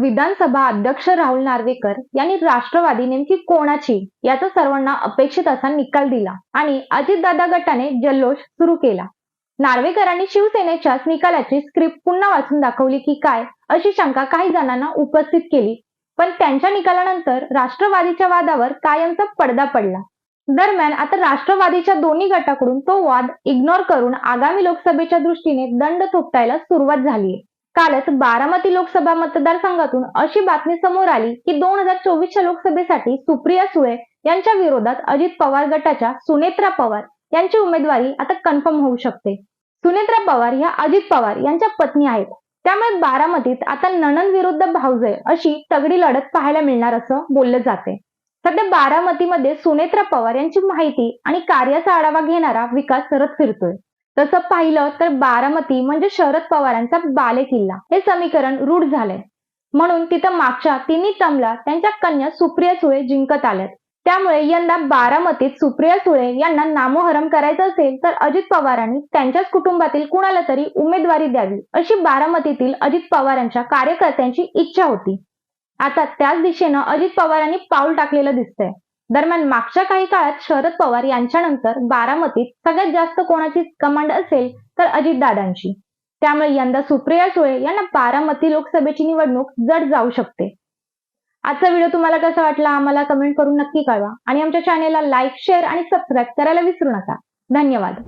विधानसभा अध्यक्ष राहुल नार्वेकर यांनी राष्ट्रवादी नेमकी कोणाची याचा सर्वांना अपेक्षित असा निकाल दिला आणि अजितदादा गटाने जल्लोष सुरू केला. नार्वेकरांनी शिवसेनेच्याच निकालाची स्क्रिप्ट पुन्हा वाचून दाखवली की काय अशी शंका काही जणांना उपस्थित केली. पण त्यांच्या निकालानंतर राष्ट्रवादीच्या वादावर कायमचा पडदा पडला. दरम्यान आता राष्ट्रवादीच्या दोन्ही गटाकडून तो वाद इग्नोर करून आगामी लोकसभेच्या दृष्टीने दंड थोपटायला सुरुवात झालीय. कालच बारामती लोकसभा मतदारसंघातून अशी बातमी समोर आली की दोन हजार चोवीसच्या लोकसभेसाठी सुप्रिया सुळे यांच्या विरोधात अजित पवार गटाच्या सुनेत्रा पवार यांची उमेदवारी आता कन्फर्म होऊ शकते. सुनेत्रा पवार ह्या अजित पवार यांच्या पत्नी आहेत. त्यामुळे बारामतीत आता ननंद विरुद्ध भाऊजय अशी तगडी लढत पाहायला मिळणार असं बोललं जाते सध्या बारामतीमध्ये सुनेत्रा पवार यांची माहिती आणि कार्याचा आढावा घेणारा विकास करत फिरतोय. तसं पाहिलं तर बारामती म्हणजे शरद पवारांचा बालेकिल्ला हे समीकरण रूढ झालंय. म्हणून तिथं मागच्या तिन्ही टर्मला त्यांच्या कन्या सुप्रिया सुळे जिंकत आल्यात. त्यामुळे यंदा बारामतीत सुप्रिया सुळे यांना नामोहरम करायचं असेल तर अजित पवारांनी त्यांच्याच कुटुंबातील कुणाला तरी उमेदवारी द्यावी अशी बारामतीतील अजित पवारांच्या कार्यकर्त्यांची इच्छा होती. आता त्याच दिशेनं अजित पवारांनी पाऊल टाकलेलं दिसतंय. दरम्यान मागच्या काही काळात शरद पवार यांच्यानंतर बारामतीत सगळ्यात जास्त कोणाची कमांड असेल तर अजितदादांची त्यामुळे यंदा सुप्रिया सुळे यांना बारामती लोकसभेची निवडणूक जड जाऊ शकते. आजचा व्हिडिओ तुम्हाला कसा वाटला आम्हाला कमेंट करून नक्की कळवा आणि आमच्या चॅनेलला लाईक शेअर आणि सबस्क्राईब करायला विसरू नका. धन्यवाद.